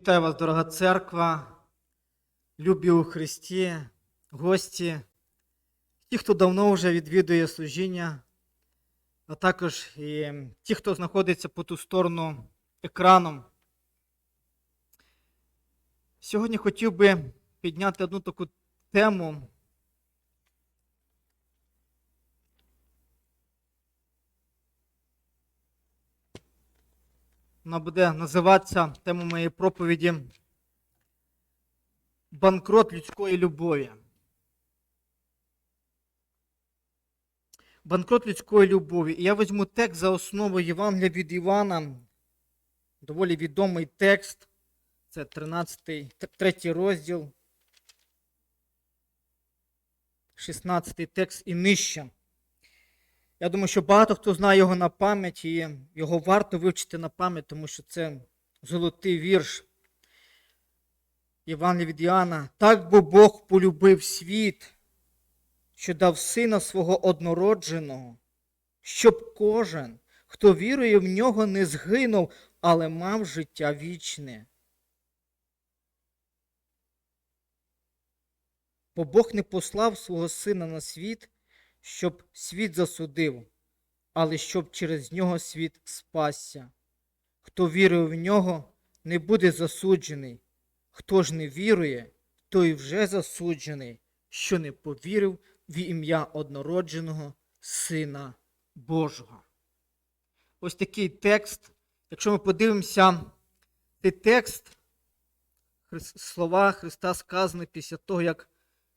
Вітаю вас, дорога церква, любі у Христі, гості, ті, хто давно вже відвідує служіння, а також і ті, хто знаходиться по ту сторону екраном. Сьогодні хотів би підняти одну таку тему. Вона буде називатися тема моєї проповіді Банкрот людської любові. Банкрот людської любові. І я візьму текст за основу Євангелія від Івана. Доволі відомий текст. Це 13, 3 розділ. 16 текст і нижче. Я думаю, що багато хто знає його на пам'ять, і його варто вивчити на пам'ять, тому що це золотий вірш Євангелія від Іоанна. Так бо Бог полюбив світ, що дав сина свого однородженого, щоб кожен, хто вірує в нього, не згинув, але мав життя вічне. Бо Бог не послав свого сина на світ, щоб світ засудив, але щоб через нього світ спасся. Хто вірує в нього, не буде засуджений. Хто ж не вірує, той вже засуджений, що не повірив в ім'я однородженого Сина Божого. Ось такий текст. Якщо ми подивимося, цей текст, слова Христа сказані після того, як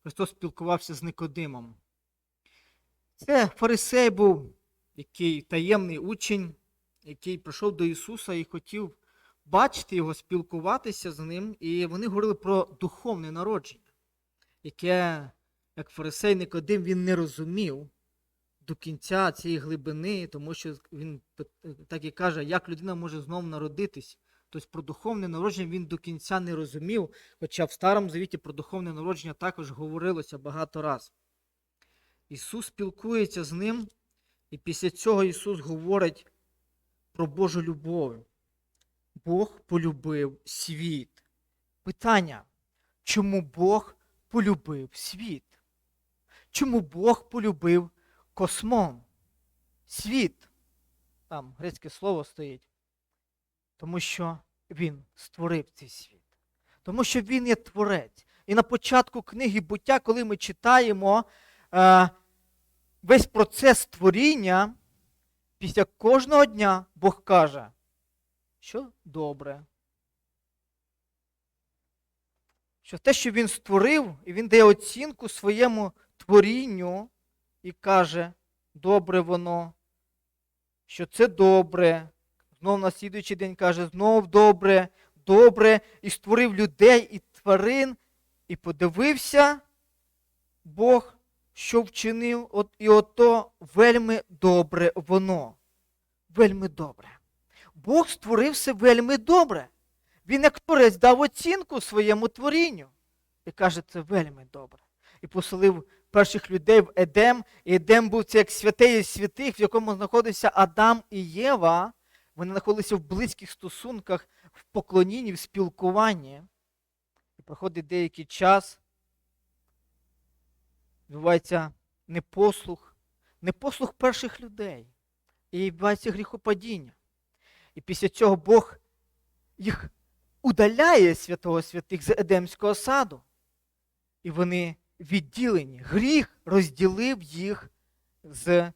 Христос спілкувався з Никодимом. Це фарисей був, який таємний учень, який прийшов до Ісуса і хотів бачити його, спілкуватися з ним. І вони говорили про духовне народження, яке, як фарисей Никодим, він не розумів до кінця цієї глибини, тому що він так і каже, як людина може знову народитись. Тобто про духовне народження він до кінця не розумів, хоча в Старому Завіті про духовне народження також говорилося багато разів. Ісус спілкується з ним, і після цього Ісус говорить про Божу любов. Бог полюбив світ. Питання, чому Бог полюбив світ? Чому Бог полюбив космон? Світ. Там грецьке слово стоїть. Тому що Він створив цей світ. Тому що Він є творець. І на початку книги буття, коли ми читаємо весь процес творіння, після кожного дня Бог каже, що добре. Що те, що він створив, і він дає оцінку своєму творінню і каже, добре воно, що це добре. Знов на слідуючий день каже, знов добре, добре, і створив людей і тварин, і подивився Бог, що вчинив, от, і ото вельми добре воно. Вельми добре. Бог створив все вельми добре. Він як творець дав оцінку своєму творінню. І каже, це вельми добре. І поселив перших людей в Едем. І Едем був це як святий із святих, в якому знаходився Адам і Єва. Вони знаходилися в близьких стосунках, в поклонінні, в спілкуванні. І проходить деякий час, відбувається непослух, непослух перших людей. І відбувається гріхопадіння. І після цього Бог їх удаляє святого святих з Едемського саду. І вони відділені. Гріх розділив їх з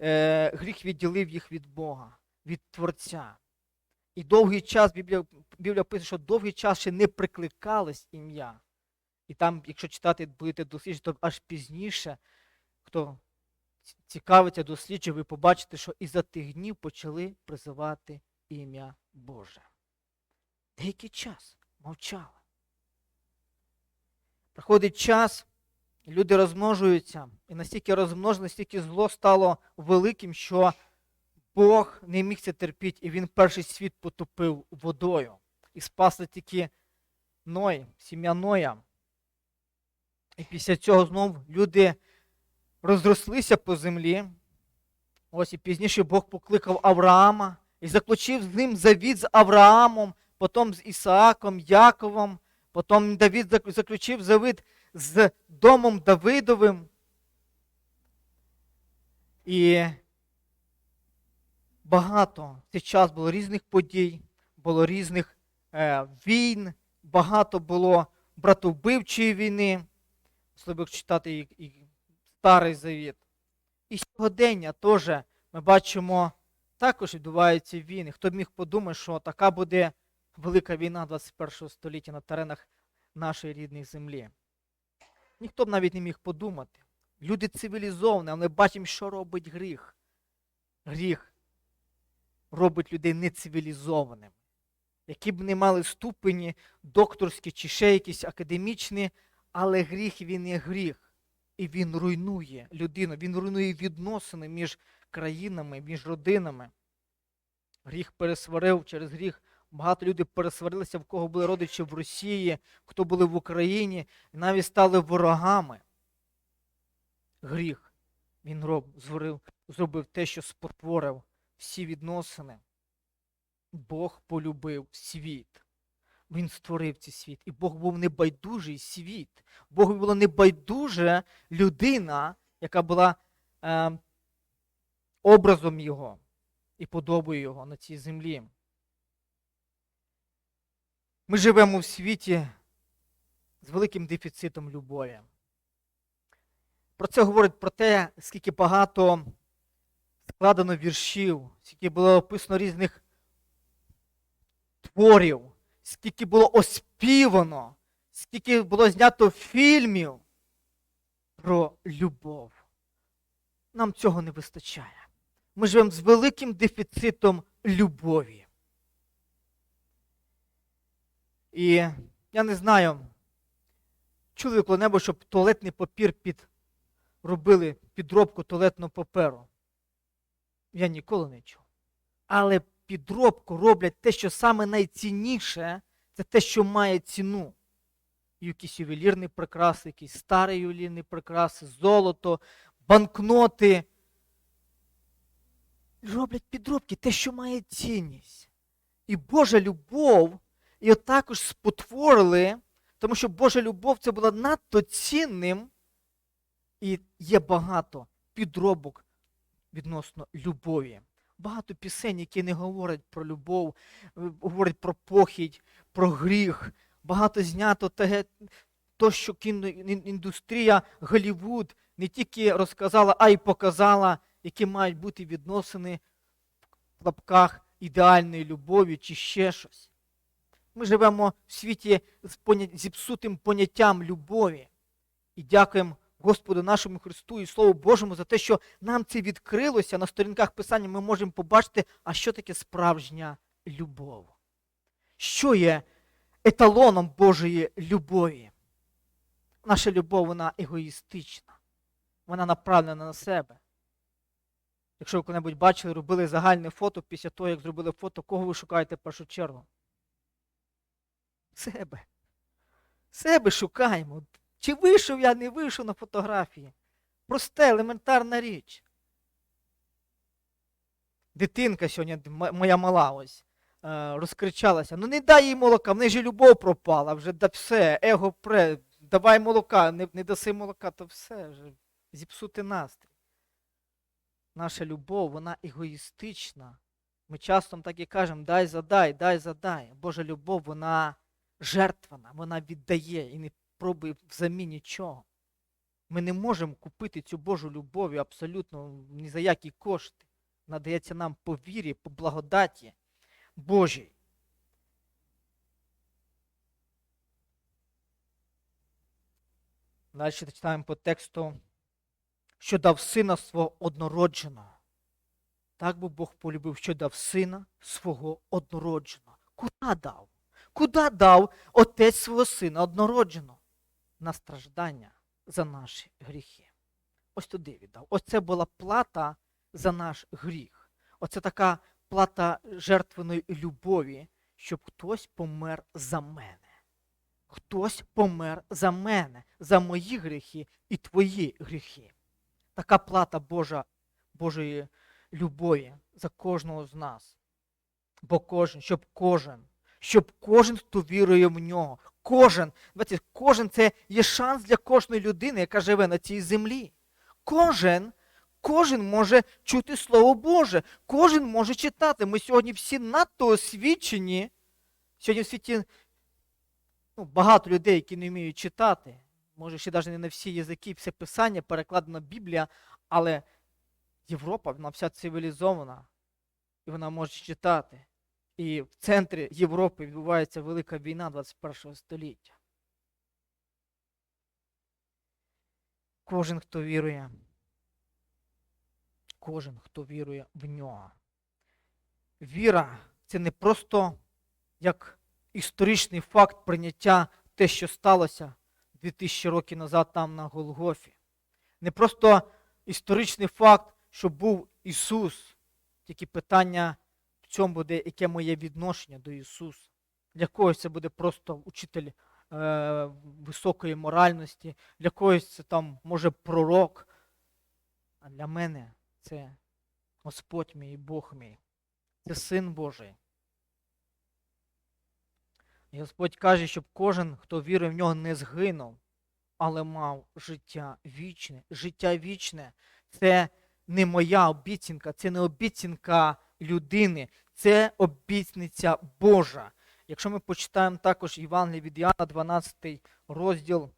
е, гріх відділив їх від Бога, від Творця. І довгий час Біблія, Біблія пише, що довгий час ще не прикликалось ім'я. І там, якщо читати будете досліджувати, то аж пізніше, хто цікавиться, досліджує, ви побачите, що із-за тих днів почали призивати ім'я Боже. Деякий час мовчали. Приходить час, і люди розмножуються, і настільки розмножилось, настільки зло стало великим, що Бог не міг це терпіти, і він перший світ потопив водою. І спасли тільки Ной, сім'я Ноя. І після цього знов люди розрослися по землі. Ось і пізніше Бог покликав Авраама і заключив з ним завіт з Авраамом потім з Ісааком, Яковом, потім Давид зак- заключив завит з домом Давидовим. І багато в цей час було різних подій, було різних е, війн, багато було братовбивчої війни, особливо читати і, і Старий Завіт. І сьогодення теж ми бачимо, також відбуваються війни. Хто б міг подумати, що така буде велика війна 21 століття на теренах нашої рідної землі. Ніхто б навіть не міг подумати. Люди цивілізовані, але бачимо, що робить гріх. Гріх робить людей нецивілізованими, які б не мали ступені докторські чи ще якісь академічні, але гріх він є гріх. І він руйнує людину, він руйнує відносини між країнами, між родинами. Гріх пересварив через гріх. Багато людей пересварилися, в кого були родичі в Росії, хто були в Україні, і навіть стали ворогами. Гріх. Він роб, зворив, зробив те, що спотворив всі відносини. Бог полюбив світ. Він створив цей світ. І Бог був небайдужий світ. Богу була небайдужа людина, яка була е, образом Його і подобою Його на цій землі. Ми живемо в світі з великим дефіцитом любові. Про це говорить про те, скільки багато складено віршів, скільки було описано різних творів, скільки було оспівано, скільки було знято фільмів про любов. Нам цього не вистачає. Ми живемо з великим дефіцитом любові. І я не знаю, чули ви коли-небудь, щоб туалетний папір під, робили підробку туалетного паперу. Я ніколи не чув. Але підробку роблять те, що саме найцінніше, це те, що має ціну. Якісь ювелірні прикраси, якісь старі ювелірні прикраси, золото, банкноти. Роблять підробки, те, що має цінність. І Божа любов його також спотворили, тому що Божа любов це була надто цінним, і є багато підробок відносно любові. Багато пісень, які не говорять про любов, е, говорять про похідь, про гріх. Багато знято те, то, що кіноіндустрія Голлівуд не тільки розказала, а й показала, які мають бути відносини в лапках ідеальної любові чи ще щось. Ми живемо в світі з зіпсутим поняттям любові. І дякуємо Господу нашому Христу і Слову Божому за те, що нам це відкрилося на сторінках Писання, ми можемо побачити, а що таке справжня любов. Що є еталоном Божої любові? Наша любов, вона егоїстична, вона направлена на себе. Якщо ви коли-небудь бачили, робили загальне фото після того, як зробили фото, кого ви шукаєте в першу чергу? Себе. Себе шукаємо. Чи вийшов я, не вийшов на фотографії? Просте, елементарна річ. Дитинка сьогодні, моя мала ось, е, розкричалася: ну не дай їй молока, в неї ж любов пропала, вже да все, его пре, давай молока, не, не даси молока, то все, вже зіпсути настрій. Наша любов, вона егоїстична. Ми часто так і кажемо, дай задай, дай задай. Божа любов, вона жертвана, вона віддає і не пробує взамін нічого. Ми не можемо купити цю Божу любов абсолютно ні за які кошти. Надається нам по вірі, по благодаті Божій. Далі читаємо по тексту, що дав сина свого однородженого. Так би Бог полюбив, що дав сина свого однородженого. Куди дав? Куди дав отець свого сина однородженого? На страждання за наші гріхи. Ось туди віддав. Ось це була плата за наш гріх. Оце така плата жертвеної любові, щоб хтось помер за мене. Хтось помер за мене, за мої гріхи і твої гріхи. Така плата Божа, Божої любові за кожного з нас. Бо кожен, щоб кожен, щоб кожен, хто вірує в нього, кожен, бачите, кожен це є шанс для кожної людини, яка живе на цій землі. Кожен, кожен може чути Слово Боже, кожен може читати. Ми сьогодні всі надто освічені. Сьогодні в світі ну, багато людей, які не вміють читати. Може, ще навіть не на всі язики, все писання, перекладена Біблія, але Європа, вона вся цивілізована, і вона може читати. І в центрі Європи відбувається велика війна 21 століття. Кожен, хто вірує, кожен, хто вірує в нього. Віра це не просто як історичний факт прийняття те, що сталося 2000 років назад там на Голгофі. Не просто історичний факт, що був Ісус. Тільки питання в цьому буде, яке моє відношення до Ісуса. Для когось це буде просто учитель е, високої моральності, для когось це там може пророк. А для мене це Господь мій Бог мій. Це Син Божий. І Господь каже, щоб кожен, хто вірує в нього, не згинув, але мав життя вічне. Життя вічне це не моя обіцянка, це не обіцянка людини, це обіцяниця Божа. Якщо ми почитаємо також Євангеліє від Іоанна, 12 розділ,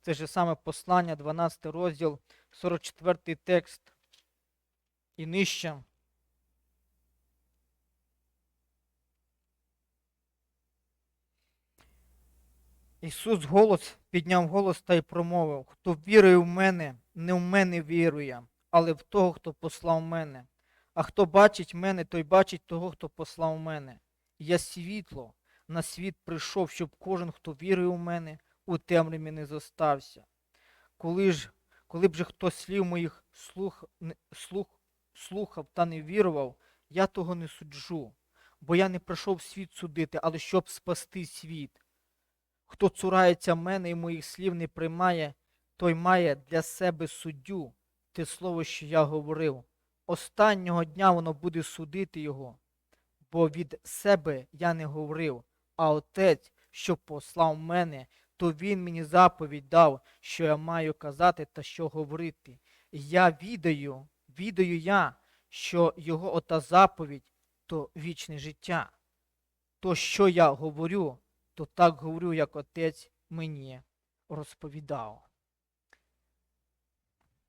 це ж саме послання, 12 розділ, 44 текст і нижче. Ісус голос підняв голос та й промовив: Хто вірує в мене, не в мене вірує, але в того, хто послав мене. А хто бачить мене, той бачить того, хто послав мене. Я світло на світ прийшов, щоб кожен, хто вірує в мене, у темряві не зостався. Коли ж, коли б же хто слів моїх слух, слух, слухав та не вірував, я того не суджу, бо я не прийшов світ судити, але щоб спасти світ. Хто цурається мене і моїх слів не приймає, той має для себе суддю, те слово, що я говорив. Останнього дня воно буде судити його, бо від себе я не говорив, а отець, що послав мене, то він мені заповідь дав, що я маю казати та що говорити. Я відаю, відаю я, що його ота заповідь то вічне життя. То, що я говорю, то так говорю, як отець мені розповідав.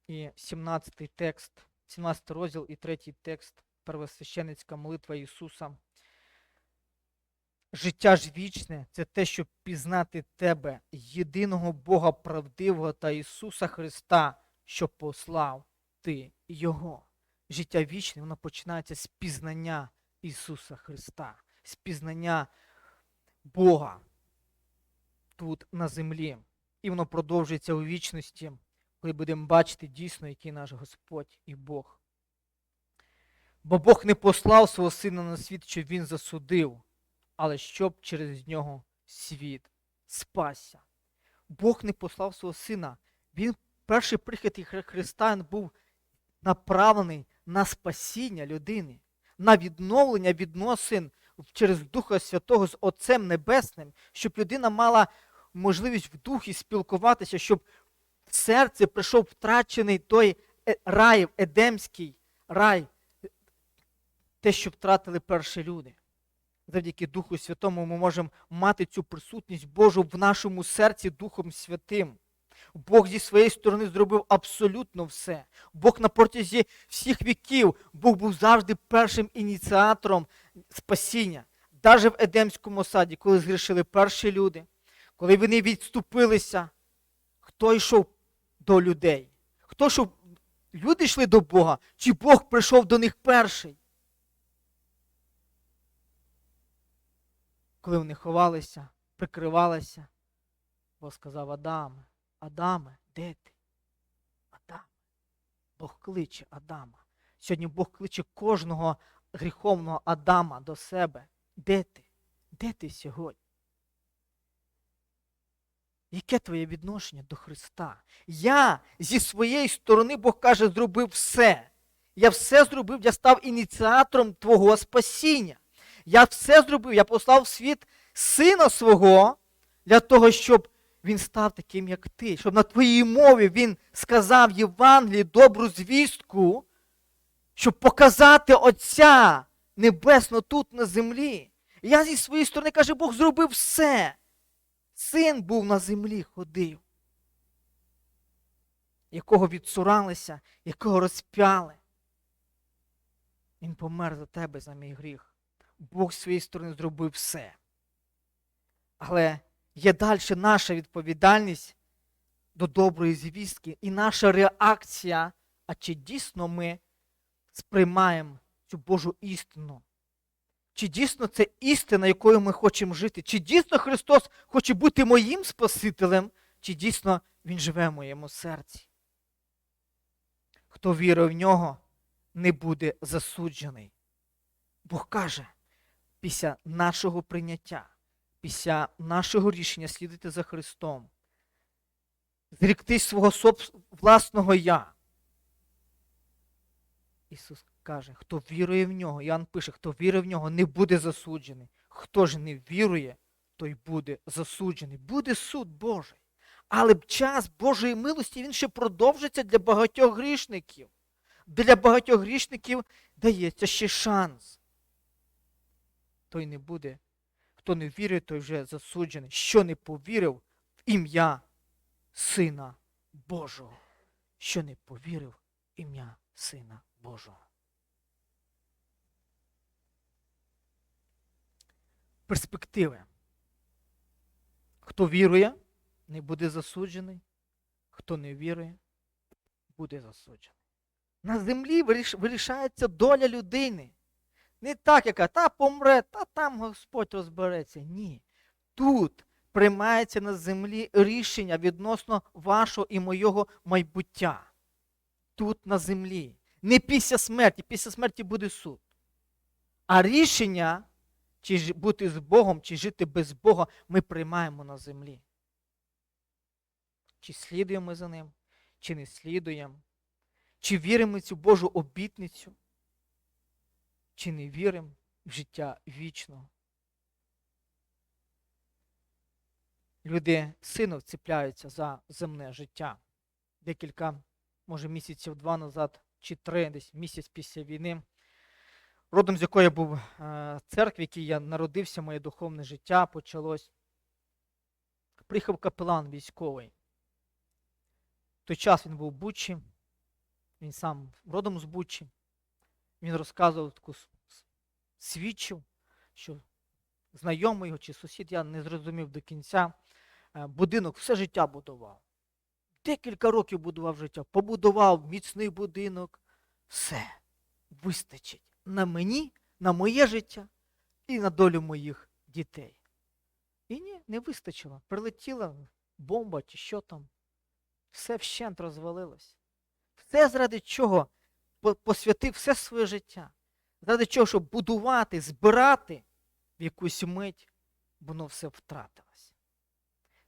І 17 текст, 17 розділ і 3 текст, первосвященицька молитва Ісуса. Життя ж вічне це те, щоб пізнати тебе, єдиного Бога правдивого та Ісуса Христа, що послав ти Його. Життя вічне, воно починається з пізнання Ісуса Христа, з пізнання Бога тут на землі. І воно продовжується у вічності, коли будемо бачити дійсно, який наш Господь і Бог. Бо Бог не послав свого сина на світ, щоб він засудив, але щоб через нього світ спасся. Бог не послав свого сина. Він, перший прихід Христа він був направлений на спасіння людини, на відновлення відносин через Духа Святого з Отцем Небесним, щоб людина мала можливість в духі спілкуватися, щоб серце прийшов втрачений той е- рай, едемський рай, те, що втратили перші люди. Завдяки Духу Святому ми можемо мати цю присутність Божу в нашому серці Духом Святим. Бог зі своєї сторони зробив абсолютно все. Бог на протязі всіх віків, Бог був завжди першим ініціатором спасіння. Навіть в Едемському саді, коли згрішили перші люди, коли вони відступилися, хто йшов до людей? Хто йшов? Люди йшли до Бога, чи Бог прийшов до них перший? Коли вони ховалися, прикривалися, Бог сказав Адаме, Адаме, де ти? Адаме. Бог кличе Адама. Сьогодні Бог кличе кожного гріховного Адама до себе. Де ти? Де ти сьогодні? Яке твоє відношення до Христа? Я зі своєї сторони, Бог каже, зробив все. Я все зробив, я став ініціатором твого спасіння. Я все зробив, я послав в світ сина свого для того, щоб він став таким, як ти, щоб на твоїй мові він сказав Євангелії добру звістку, щоб показати Отця Небесно тут на землі. І я зі своєї сторони каже, Бог зробив все. Син був на землі, ходив, якого відсуралися, якого розп'яли. Він помер за тебе, за мій гріх. Бог з своєї сторони зробив все. Але є далі наша відповідальність до доброї звістки і наша реакція, а чи дійсно ми сприймаємо цю Божу істину? Чи дійсно це істина, якою ми хочемо жити? Чи дійсно Христос хоче бути моїм Спасителем, чи дійсно Він живе в моєму серці? Хто вірить в нього, не буде засуджений. Бог каже, після нашого прийняття, після нашого рішення слідити за Христом, зріктись свого власного я. Ісус каже, хто вірує в нього, Іоанн пише, хто вірує в нього, не буде засуджений. Хто ж не вірує, той буде засуджений. Буде суд Божий. Але час Божої милості він ще продовжиться для багатьох грішників. Для багатьох грішників дається ще шанс. Той не буде. Хто не вірить, той вже засуджений. Що не повірив в ім'я Сина Божого. Що не повірив в ім'я Сина Божого. Перспективи. Хто вірує, не буде засуджений. Хто не вірує, буде засуджений. На землі вирішається доля людини. Не так, яка та помре, та там Господь розбереться. Ні. Тут приймається на землі рішення відносно вашого і моєго майбуття. Тут на землі. Не після смерті. Після смерті буде суд. А рішення, чи бути з Богом, чи жити без Бога, ми приймаємо на землі. Чи слідуємо ми за ним, чи не слідуємо, чи віримо в цю Божу обітницю, чи не віримо в життя вічного. Люди сильно вцепляються за земне життя. Декілька, може, місяців два назад, чи три, десь місяць після війни, родом з якої я був е, церкві, в якій я народився, моє духовне життя почалось. Приїхав капелан військовий. В той час він був в Бучі, він сам родом з Бучі. Він розказував таку с- с- свідчив, що знайомий його чи сусід, я не зрозумів до кінця, е, будинок все життя будував. Декілька років будував життя, побудував міцний будинок. Все вистачить на мені, на моє життя і на долю моїх дітей. І ні, не вистачило. Прилетіла бомба чи що там. Все вщент розвалилось. Все заради чого посвятив все своє життя. Заради чого, щоб будувати, збирати в якусь мить, воно все втратилось.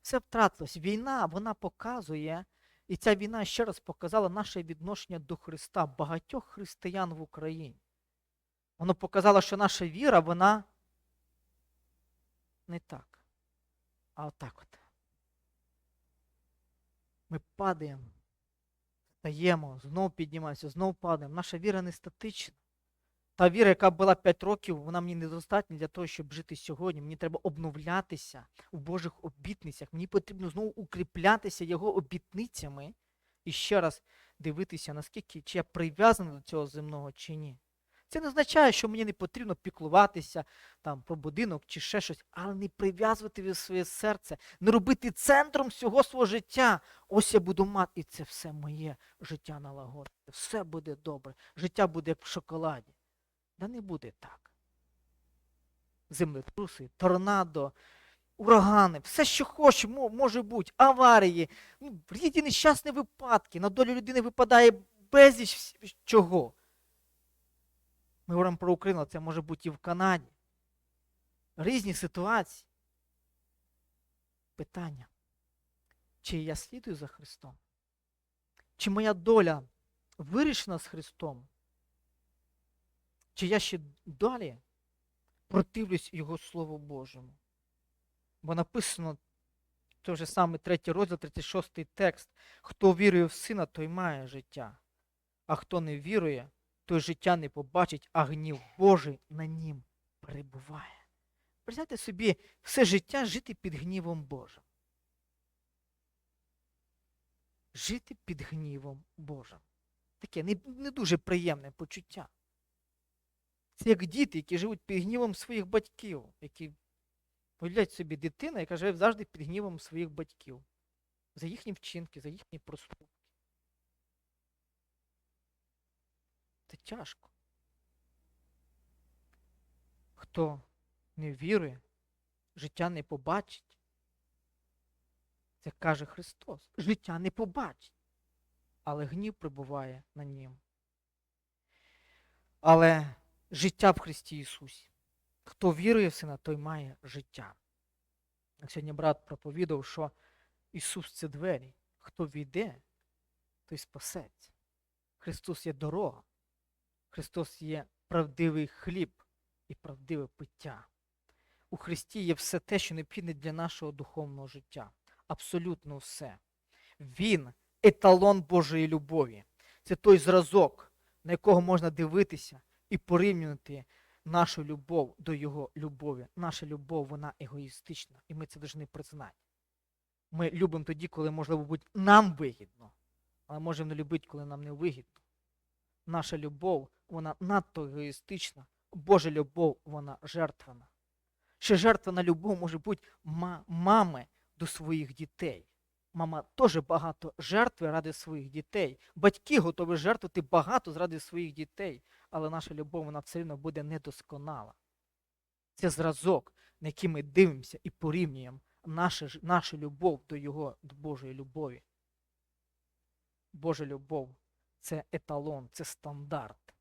Все втратилось. Війна, вона показує, і ця війна ще раз показала наше відношення до Христа, багатьох християн в Україні. Воно показало, що наша віра, вона не так, а отак от. Ми падаємо, стаємо, знов піднімаємося, знов падаємо. Наша віра не статична. Та віра, яка була 5 років, вона мені недостатня для того, щоб жити сьогодні. Мені треба обновлятися у Божих обітницях. Мені потрібно знову укріплятися його обітницями і ще раз дивитися, наскільки чи я прив'язаний до цього земного, чи ні. Це не означає, що мені не потрібно піклуватися там, про будинок чи ще щось, але не прив'язувати своє серце, не робити центром всього свого життя. Ось я буду мати, і це все моє життя налагодити. Все буде добре. Життя буде як в шоколаді. Да не буде так. Землетруси, торнадо, урагани, все, що хоче, може бути, аварії, ну, різні нещасні випадки. На долю людини випадає безліч чого. Ми говоримо про Україну, це може бути і в Канаді. Різні ситуації. Питання. Чи я слідую за Христом? Чи моя доля вирішена з Христом? Чи я ще далі противлюсь Його Слову Божому. Бо написано той же самий третій розділ, 36 текст. Хто вірує в сина, той має життя. А хто не вірує, той життя не побачить, а гнів Божий на нім перебуває. Представте собі, все життя жити під гнівом Божим. Жити під гнівом Божим. Таке не, не дуже приємне почуття. Це як діти, які живуть під гнівом своїх батьків, які уявляють собі дитина, яка живе завжди під гнівом своїх батьків. За їхні вчинки, за їхні проступки. Це тяжко. Хто не вірує, життя не побачить. Це каже Христос. Життя не побачить, але гнів прибуває на нім. Але життя в Христі Ісусі. Хто вірує в Сина, той має життя. Сьогодні брат проповідав, що Ісус це двері. Хто війде, той спасеться. Христос є дорога. Христос є правдивий хліб і правдиве пиття. У Христі є все те, що необхідне для нашого духовного життя. Абсолютно все. Він еталон Божої любові. Це той зразок, на якого можна дивитися і порівнювати нашу любов до Його любові. Наша любов, вона егоїстична, і ми це повинні признати. Ми любимо тоді, коли, можливо, будь нам вигідно, але можемо не любити, коли нам не вигідно. Наша любов, вона надто егоїстична. Божа любов, вона жертвена. Ще жертвена любов може бути ма- мами до своїх дітей. Мама теж багато жертви ради своїх дітей. Батьки готові жертвувати багато заради своїх дітей, але наша любов вона все одно буде недосконала. Це зразок, на який ми дивимося і порівнюємо нашу, нашу любов до Його до Божої любові. Божа любов це еталон, це стандарт.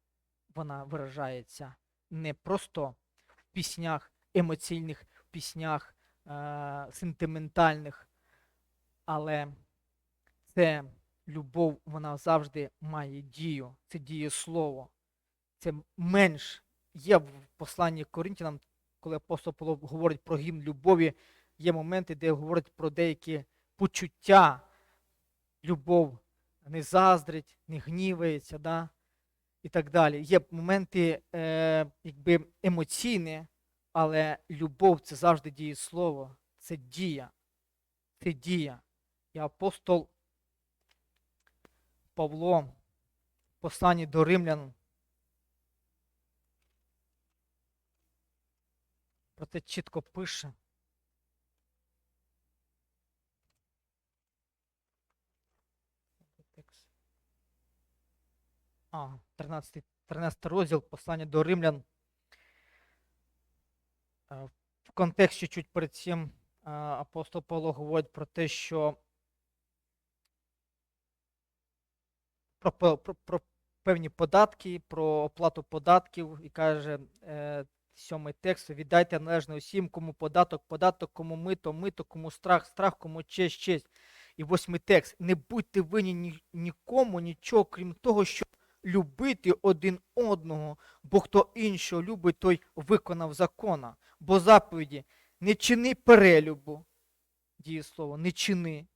Вона виражається не просто в піснях, емоційних в піснях, е- сентиментальних, але це любов, вона завжди має дію, це діє слово. Це менш є в посланні Коринтянам, коли апостол Павло говорить про гімн любові, є моменти, де говорить про деякі почуття. Любов не заздрить, не гнівається, да? І так далі. Є моменти е, якби емоційні, але любов це завжди діє слово, це дія. Це дія. І апостол Павло в посланні до римлян про це чітко пише. А, 13, 13 розділ послання до римлян. Е, В контексті чуть перед цим е, апостол Павло говорить про те, що про, про, про певні податки, про оплату податків і каже е, сьомий текст: віддайте належне усім, кому податок, податок, кому мито, мито, кому страх, страх, кому честь, честь. І восьмий текст: не будьте винні ні, нікому, нічого, крім того, щоб любити один одного, бо хто іншого любить, той виконав закона. Бо заповіді не чини перелюбу, діє слово, не чини,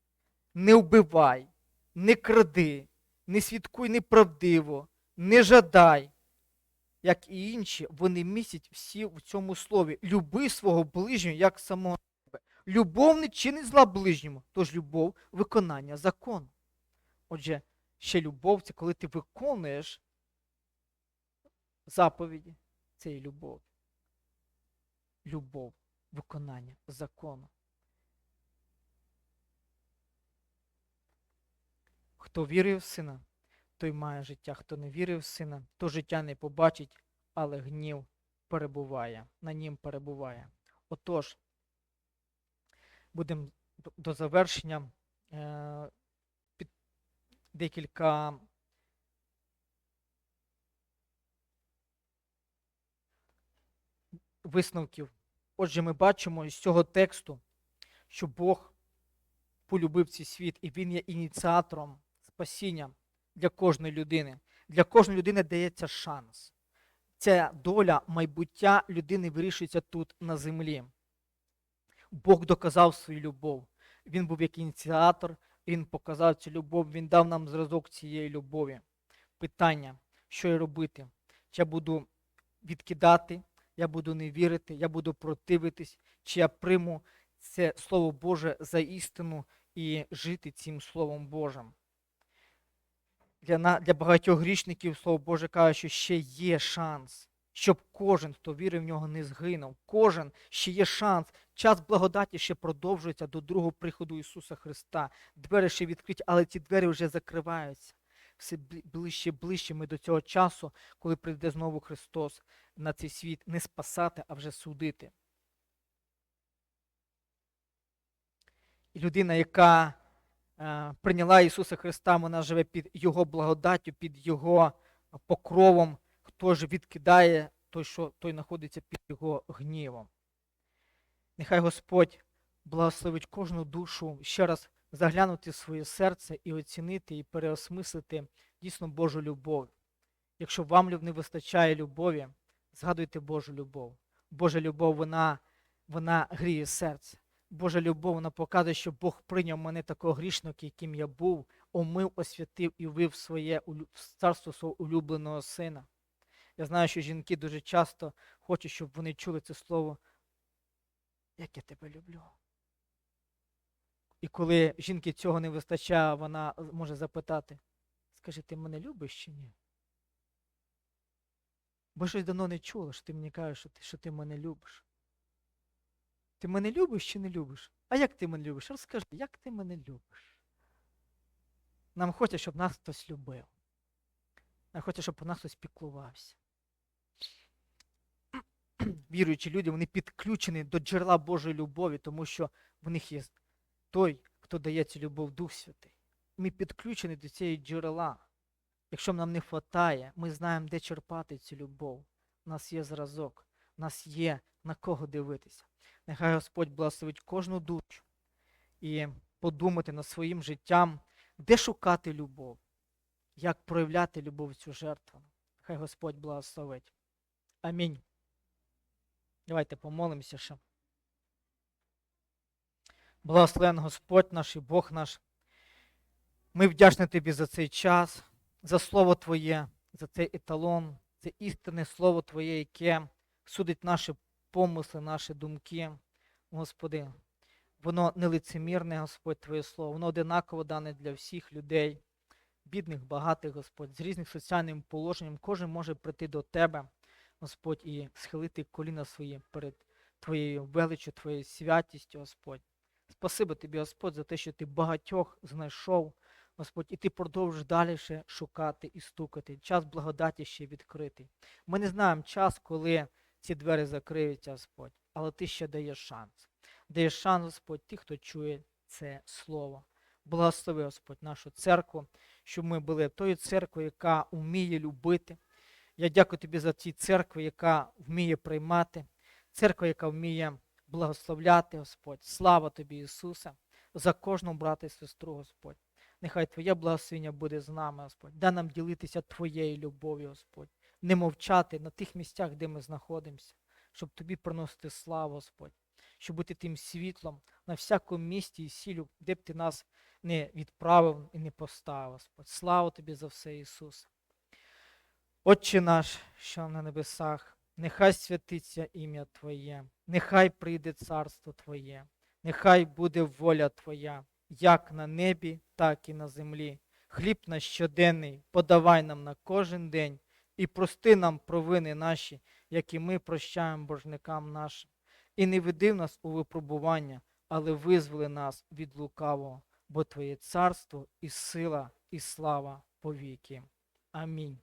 не вбивай, не кради, не свідкуй неправдиво, не жадай. Як і інші, вони містять всі в цьому слові. Люби свого ближнього як самого себе. Любов не чинить зла ближньому, тож любов виконання закону. Отже, ще любов це коли ти виконуєш заповіді, це і любов. Виконання закону. Хто вірує в сина, той має життя. Хто не вірив в сина, то життя не побачить, але гнів перебуває, на нім перебуває. Отож, будемо до- завершення е, декілька висновків. Отже, ми бачимо із цього тексту, що Бог полюбив цей світ, і Він є ініціатором спасіння для кожної людини. Для кожної людини дається шанс. ця доля майбуття людини вирішується тут на землі. Бог доказав свою любов. Він був як ініціатор, він показав цю любов, він дав нам зразок цієї любові. Питання, що я робити? Чи я буду відкидати, я буду не вірити, я буду противитись, чи я прийму це Слово Боже за істину і жити цим Словом Божим. Для, для багатьох грішників Слово Боже каже, що ще є шанс, щоб кожен, хто вірив в нього, не згинув. Кожен ще є шанс. Час благодаті ще продовжується до другого приходу Ісуса Христа. Двері ще відкриті, але ці двері вже закриваються. Все ближче, ближче ми до цього часу, коли прийде знову Христос на цей світ, не спасати, а вже судити. І людина, яка е, прийняла Ісуса Христа, вона живе під Його благодаттю, під Його покровом. Хто ж відкидає, той, що, той знаходиться під Його гнівом. Нехай Господь благословить кожну душу ще раз заглянути в своє серце і оцінити і переосмислити дійсно Божу любов. Якщо вам не вистачає любові, згадуйте Божу любов. Божа любов, вона, вона гріє серце. Божа любов, вона показує, що Бог прийняв мене такого грішника, яким я був, омив, освятив і вив своє царство свого улюбленого сина. Я знаю, що жінки дуже часто хочуть, щоб вони чули це слово, як я тебе люблю. І коли жінки цього не вистачає, вона може запитати: скажи, ти мене любиш чи ні? Бо щось давно не чула, що ти мені кажеш, що ти, що ти мене любиш. Ти мене любиш чи не любиш? А як ти мене любиш? Розкажи, як ти мене любиш? Нам хочеться, щоб нас хтось любив. Нам хочеться, щоб про нас хтось піклувався. Віруючі люди, вони підключені до джерела Божої любові, тому що в них є той, хто дає цю любов Дух Святий. Ми підключені до цієї джерела. Якщо нам не вистачає, ми знаємо, де черпати цю любов. У нас є зразок, у нас є на кого дивитися. Нехай Господь благословить кожну душу і подумати над своїм життям, де шукати любов, як проявляти любов цю жертву. Хай Господь благословить. Амінь. Давайте помолимося ще. Благословен Господь наш і Бог наш. Ми вдячні Тобі за цей час, за Слово Твоє, за цей еталон, це істинне Слово Твоє, яке судить наші помисли, наші думки. Господи, воно не лицемірне, Господь, Твоє Слово, воно одинаково дане для всіх людей, бідних, багатих, Господь, з різним соціальним положенням. Кожен може прийти до Тебе, Господь, і схилити коліна свої перед Твоєю величчю, Твоєю святістю, Господь. Спасибо тобі, Господь, за те, що ти багатьох знайшов, Господь, і ти продовжиш далі ще шукати і стукати. Час благодаті ще відкритий. Ми не знаємо час, коли ці двері закриються, Господь, але ти ще даєш шанс. Даєш шанс, Господь, ті, хто чує це слово. Благослови, Господь, нашу церкву, щоб ми були тою церквою, яка вміє любити. Я дякую тобі за ці церкви, яка вміє приймати, церква, яка вміє благословляти, Господь. Слава тобі, Ісусе, за кожного брата і сестру, Господь. Нехай Твоє благословення буде з нами, Господь. Дай нам ділитися Твоєю любов'ю, Господь. Не мовчати на тих місцях, де ми знаходимося, щоб Тобі приносити славу, Господь, щоб бути тим світлом на всякому місті і сілю, де б ти нас не відправив і не поставив, Господь. Слава Тобі за все, Ісусе. Отче наш, що на небесах, нехай святиться ім'я Твоє, нехай прийде царство Твоє, нехай буде воля Твоя, як на небі, так і на землі. Хліб наш щоденний подавай нам на кожен день і прости нам провини наші, як і ми прощаємо боржникам нашим. І не веди нас у випробування, але визволи нас від лукавого, бо Твоє царство і сила, і слава повіки. Амінь.